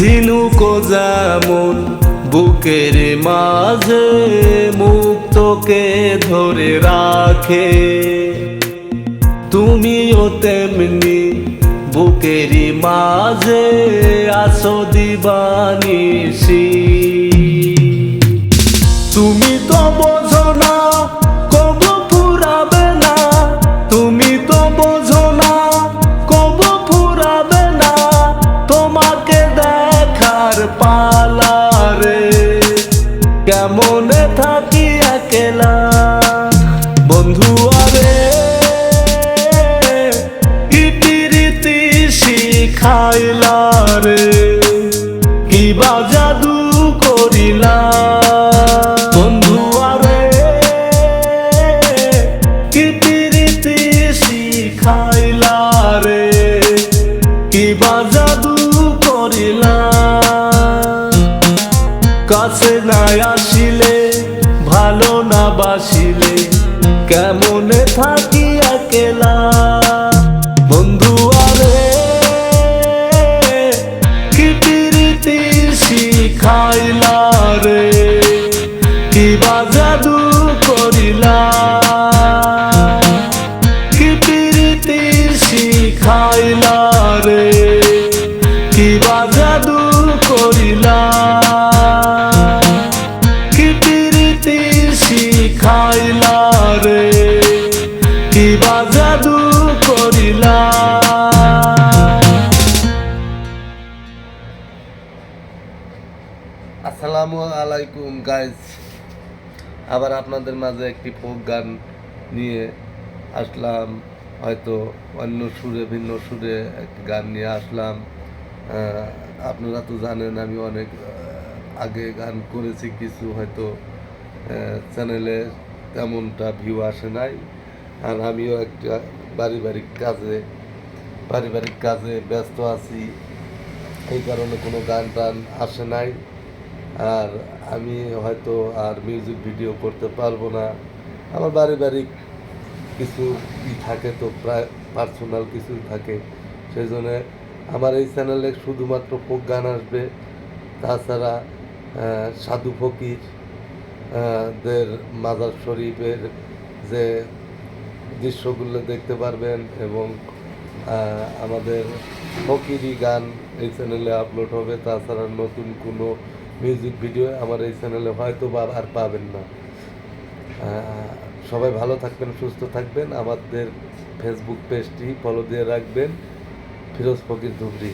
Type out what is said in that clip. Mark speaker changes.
Speaker 1: ঝিনুক যেমন বুকের মাঝে মুক্তকে ধরে রাখে তুমিও তেমনি বুকের মাঝে আসো দিবানিসি শিখাইলা রে, কি বা জাদু করিলা বন্ধু আরে ইতিরীতি শিখাইলা রে, কি বা জাদু করিলা কাছে না আসিলে, ভালো না বাসিলে, কেমনে থাকি একলা শিখাইলা রে? কি জাদু করিলা কি প্রীতি শিখাইলা রে? কি জাদু করিলা
Speaker 2: আসসালামু আলাইকুম গাইজ আবার আপনাদের মাঝে একটি ফোক গান নিয়ে আসলাম। হয়তো অন্য সুরে, ভিন্ন সুরে একটি গান নিয়ে আসলাম। আপনারা তো জানেন আমি অনেক আগে গান করেছি, কিছু হয়তো চ্যানেলে তেমনটা ভিউ আসে নাই। আর আমিও একটা পারিবারিক কাজে পারিবারিক কাজে ব্যস্ত আছি। এই কারণে কোনো গান টান আসে নাই। আর আমি হয়তো আর মিউজিক ভিডিও করতে পারব না। আমার পারিবারিক কিছু ই থাকে তো প্রায় পার্সোনাল কিছু থাকে। সেই জন্যে আমার এই চ্যানেলে শুধুমাত্র ফোক গান আসবে। তাছাড়া সাধু ফকির দের মাজার শরীফের যে দৃশ্যগুলো দেখতে পারবেন এবং আমাদের ফকিরি গান এই চ্যানেলে আপলোড হবে। তাছাড়া নতুন কোনো মিউজিক ভিডিও আমার এই চ্যানেলে হয়তো বা আর পাবেন না। সবাই ভালো থাকবেন সুস্থ থাকবেন। আমাদের ফেসবুক পেজটি ফলো দিয়ে রাখবেন। ফিরোজ ফকির ধুবরি